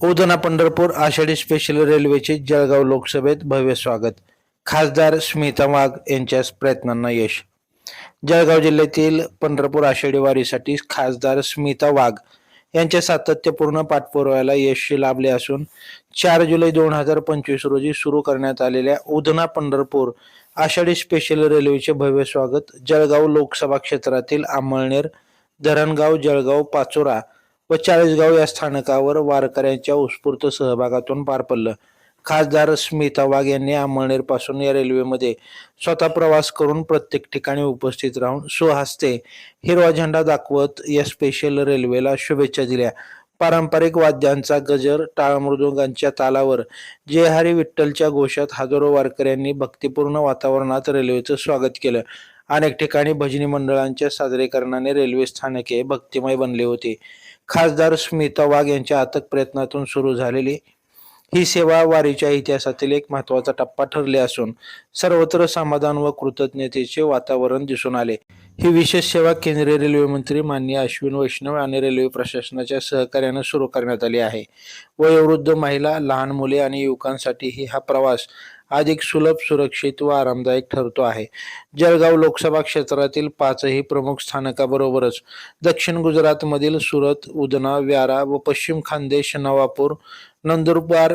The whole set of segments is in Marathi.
उदना पंढरपूर आषाढी स्पेशल रेल्वेचे जळगाव लोकसभेत भव्य स्वागत. खासदार स्मिता वाघ यांच्या प्रयत्नांना यश. जळगाव जिल्ह्यातील पंढरपूर आषाढी वारीसाठी खासदार स्मिता वाघ यांच्या सातत्यपूर्ण पाठपुराव्याला यश लाभले असून चार जुलै दोन हजार पंचवीस रोजी सुरू करण्यात आलेल्या उधना पंढरपूर आषाढी स्पेशल रेल्वेचे भव्य स्वागत जळगाव लोकसभा क्षेत्रातील आमळनेर धरणगाव जळगाव पाचोरा व चाळीसगाव या स्थानकावर वारकऱ्यांच्या उत्स्फूर्त सहभागातून पार पडलं. खासदार स्मिता वाघ यांनी अमळनेरपासून या रेल्वेमध्ये स्वतः प्रवास करून प्रत्येक ठिकाणी उपस्थित राहून स्वहस्ते हिरवा झेंडा दाखवत या स्पेशल रेल्वेला शुभेच्छा दिल्या. पारंपरिक वाद्यांचा गजर टाळमृदुंगांच्या तालावर जय हरी विठ्ठलच्या घोषात हजारो वारकऱ्यांनी भक्तिपूर्ण वातावरणात रेल्वेचं स्वागत केलं. अनेक ठिकाणी भजनी मंडळांच्या सादरीकरणाने रेल्वे स्थानके भक्तिमय बनले होते. खासदार स्मिता वाघ यांच्या अथक प्रयत्नातून सुरू झालेली ही सेवा वारीच्या इतिहासातील एक महत्त्वाचा टप्पा ठरली असून सर्वत्र समाधान व कृतज्ञतेचे वातावरण दिसून आले. ही विशेष सेवा केंद्रीय रेल्वे मंत्री माननीय अश्विन वैष्णव आणि रेल्वे प्रशासनाच्या सहकार्याने सुरू करण्यात आली आहे. वयोवृद्ध महिला लहान मुले आणि युवकांसाठीही हा प्रवास अधिक सुलभ सुरक्षित व आरामदायक ठरतो आहे. जळगाव लोकसभा क्षेत्रातील पाचही प्रमुख स्थानकाबरोबरच दक्षिण गुजरातमधील सुरत उदना व्यारा व पश्चिम खानदेश नवापूर नंदुरबार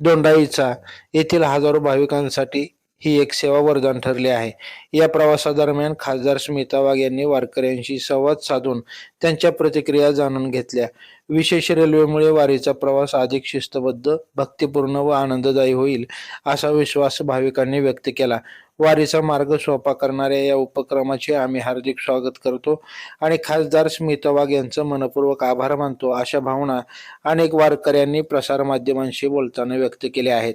दोंडाईचा येथील हजारो भाविकांसाठी ही एक सेवा वरदान ठरली आहे. या प्रवासादरम्यान खासदार स्मिता वाघ यांनी वारकऱ्यांशी संवाद साधून त्यांच्या प्रतिक्रिया जाणून घेतल्या. विशेष रेल्वेमुळे वारीचा प्रवास अधिक शिस्तबद्ध भक्तिपूर्ण व आनंददायी होईल असा विश्वास भाविकांनी व्यक्त केला. वारीचा मार्ग सोपा करणाऱ्या या उपक्रमाचे आम्ही हार्दिक स्वागत करतो आणि खासदार स्मिता वाघ यांचं मनपूर्वक आभार मानतो अशा भावना अनेक वारकऱ्यांनी प्रसारमाध्यमांशी बोलताना व्यक्त केल्या आहेत.